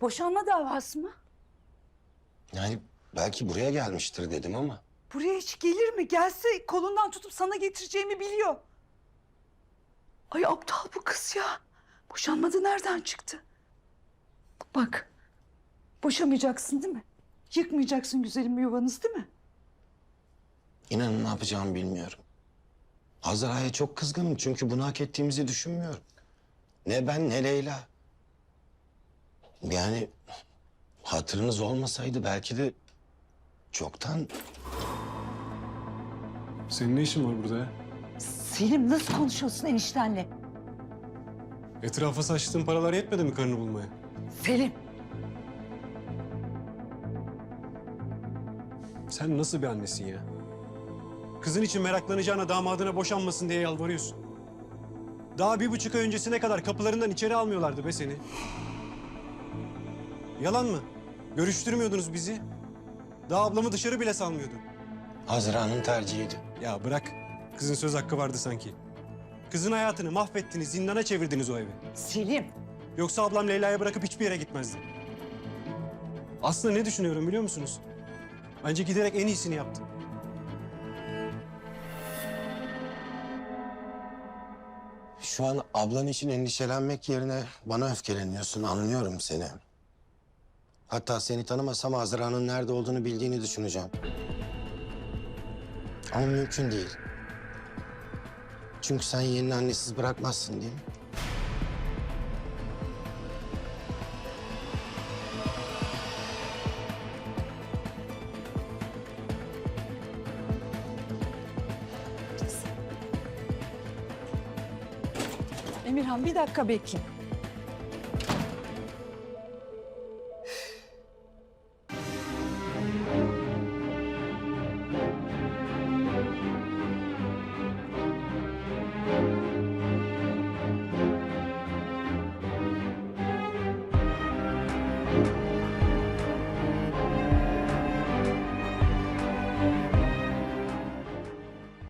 Boşanma davası mı? Yani belki buraya gelmiştir dedim ama. Buraya hiç gelir mi? Gelse kolundan tutup sana getireceğimi biliyor. Ay aptal bu kız ya. Boşanmadı nereden çıktı? Bak. Boşamayacaksın değil mi? Yıkmayacaksın güzelim yuvanız değil mi? İnanın ne yapacağımı bilmiyorum. Azra'ya çok kızgınım çünkü bunu hak ettiğimizi düşünmüyorum. Ne ben ne Leyla. Yani hatırınız olmasaydı belki de çoktan Senin ne işin var burada ya? Selim nasıl konuşuyorsun eniştenle? Etrafa saçtığın paralar yetmedi mi karını bulmaya? Selim. Sen nasıl bir annesin ya? Kızın için meraklanacağına damadına boşanmasın diye yalvarıyorsun. Daha bir buçuk ay öncesine kadar kapılarından içeri almıyorlardı be seni. Yalan mı? Görüştürmüyordunuz bizi. Daha ablamı dışarı bile salmıyordun. Azra'nın tercihiydi. Ya bırak. Kızın söz hakkı vardı sanki. Kızın hayatını mahvettiniz, zindana çevirdiniz o evi. Selim. Yoksa ablam Leyla'ya bırakıp hiçbir yere gitmezdi. Aslında ne düşünüyorum biliyor musunuz? Bence giderek en iyisini yaptı. Şu an ablan için endişelenmek yerine bana öfkeleniyorsun. Anlıyorum seni. Hatta seni tanımasam Azra'nın nerede olduğunu bildiğini düşüneceğim. Ama mümkün değil. Çünkü sen yeğenini annesiz bırakmazsın değil mi? Emirhan bir dakika bekle. Thank you.